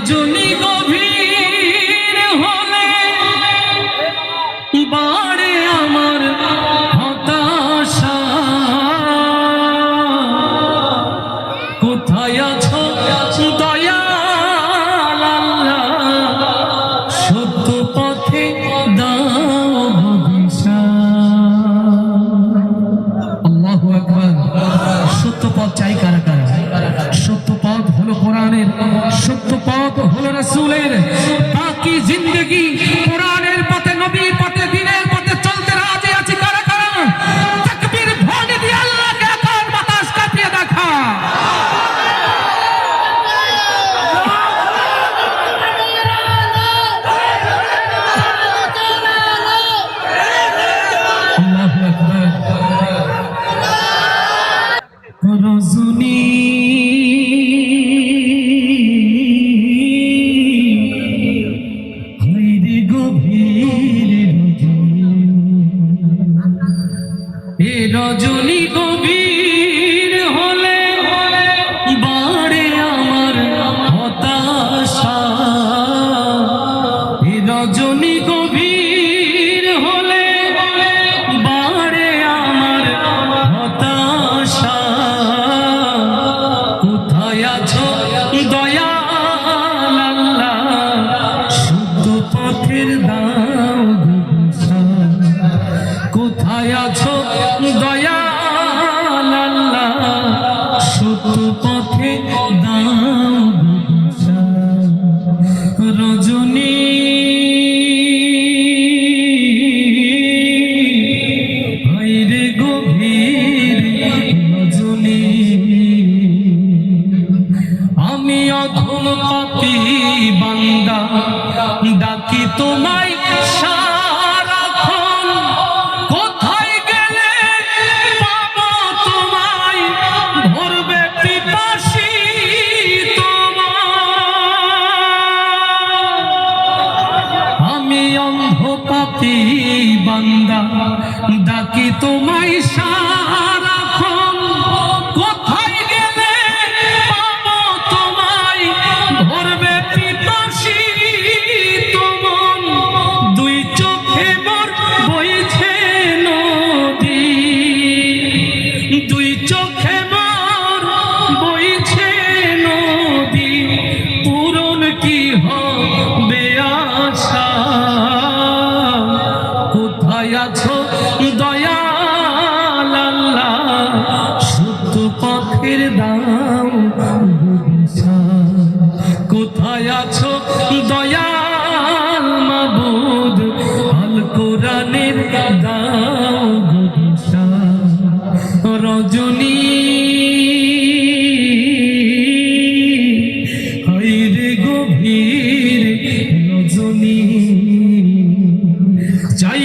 রজনী রজনী গো কোথায় আছো? দয়া সত্য পথে রজনী গভীর রজনী। আমি বান্দা ডাকি তোমায় বান্দা ডাকি তোমায় সা বুকের দাম কোথায় আছো দয়াল মাবুদ? আল কোরআনের দাও রজনী। গভীর রজনী। চাই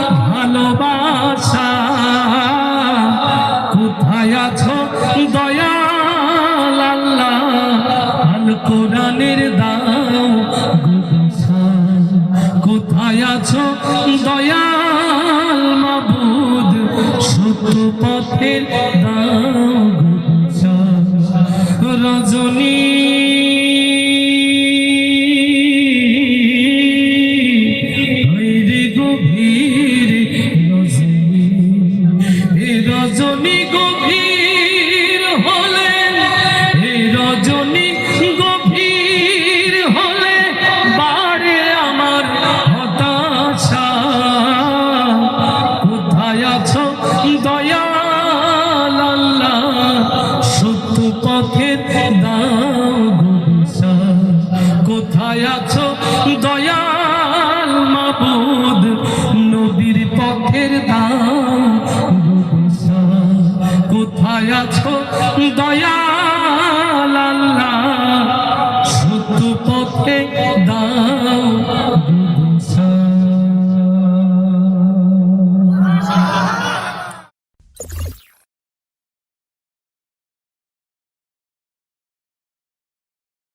পথের রজনী রজনী। রজনী পথে কোথায় আছো দয়াল মাবুদ? নবীর পথের দাম কোথায় আছো দয়াল